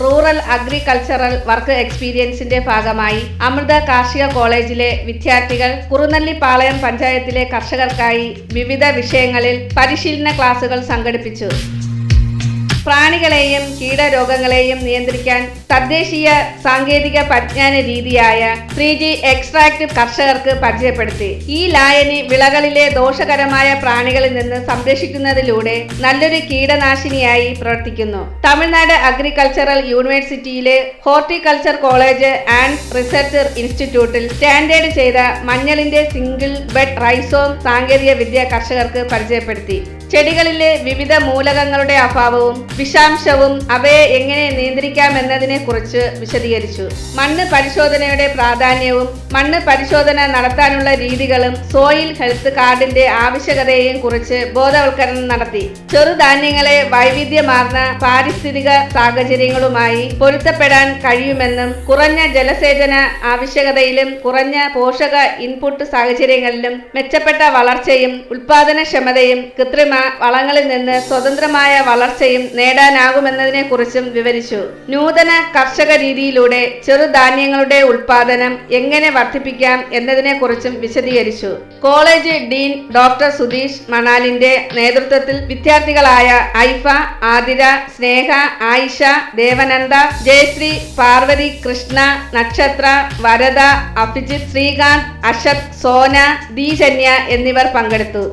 Rural agricultural work എക്സ്പീരിയൻസിന്റെ ഭാഗമായി അമൃത കാർഷിക കോളേജിലെ വിദ്യാർത്ഥികൾ കുറുനല്ലി കുറുനല്ലിപ്പാളയം പഞ്ചായത്തിലെ കർഷകർക്കായി വിവിധ വിഷയങ്ങളിൽ പരിശീലന ക്ലാസുകൾ സംഘടിപ്പിച്ചു. പ്രാണികളെയും കീടരോഗങ്ങളെയും നിയന്ത്രിക്കാൻ തദ്ദേശീയ സാങ്കേതിക പരിജ്ഞാന രീതിയായ ത്രീ ജി എക്സ്ട്രാക്ട് കർഷകർക്ക് പരിചയപ്പെടുത്തി. ഈ ലായനി വിളകളിലെ ദോഷകരമായ പ്രാണികളിൽ നിന്ന് സംരക്ഷിക്കുന്നതിലൂടെ നല്ലൊരു കീടനാശിനിയായി പ്രവർത്തിക്കുന്നു. തമിഴ്നാട് അഗ്രികൾച്ചറൽ യൂണിവേഴ്സിറ്റിയിലെ ഹോർട്ടികൾച്ചർ കോളേജ് ആൻഡ് റിസർച്ച് ഇൻസ്റ്റിറ്റ്യൂട്ടിൽ സ്റ്റാൻഡേർഡ് ചെയ്ത മഞ്ഞളിന്റെ സിംഗിൾ ബെഡ് റൈസോം സാങ്കേതിക വിദ്യ കർഷകർക്ക് പരിചയപ്പെടുത്തി. ചെടികളിലെ വിവിധ മൂലകങ്ങളുടെ അഭാവവും വിഷാംശവും അവയെ എങ്ങനെ നിയന്ത്രിക്കാമെന്നതിനെ കുറിച്ച് വിശദീകരിച്ചു. മണ്ണ് പരിശോധനയുടെ പ്രാധാന്യവും മണ്ണ് പരിശോധന നടത്താനുള്ള രീതികളും സോയിൽ ഹെൽത്ത് കാർഡിന്റെ ആവശ്യകതയെയും കുറിച്ച് ബോധവൽക്കരണം നടത്തി. ചെറുധാന്യങ്ങളെ വൈവിധ്യമാർന്ന പാരിസ്ഥിതിക സാഹചര്യങ്ങളുമായി പൊരുത്തപ്പെടാൻ കഴിയുമെന്നും കുറഞ്ഞ ജലസേചന ആവശ്യകതയിലും കുറഞ്ഞ പോഷക ഇൻപുട്ട് സാഹചര്യങ്ങളിലും മെച്ചപ്പെട്ട വളർച്ചയും ഉൽപാദനക്ഷമതയും കൃത്രിമ വളങ്ങളിൽ നിന്ന് സ്വതന്ത്രമായ വളർച്ചയും നേടാനാകുമെന്നതിനെ കുറിച്ചും വിവരിച്ചു. നൂതന കർഷക രീതിയിലൂടെ ചെറുധാന്യങ്ങളുടെ ഉൽപാദനം എങ്ങനെ വർദ്ധിപ്പിക്കാം എന്നതിനെ കുറിച്ചും വിശദീകരിച്ചു. കോളേജ് ഡീൻ ഡോക്ടർ സുധീഷ് മണാലിന്റെ നേതൃത്വത്തിൽ വിദ്യാർത്ഥികളായ ഐഫ ആതിര സ്നേഹ ആയിഷ ദേവനന്ദ ജയശ്രീ പാർവതി കൃഷ്ണ നക്ഷത്ര വരദ അഭിജിത്ത് ശ്രീകാന്ത് അഷത് സോന ദീജന്യ എന്നിവർ പങ്കെടുത്തു.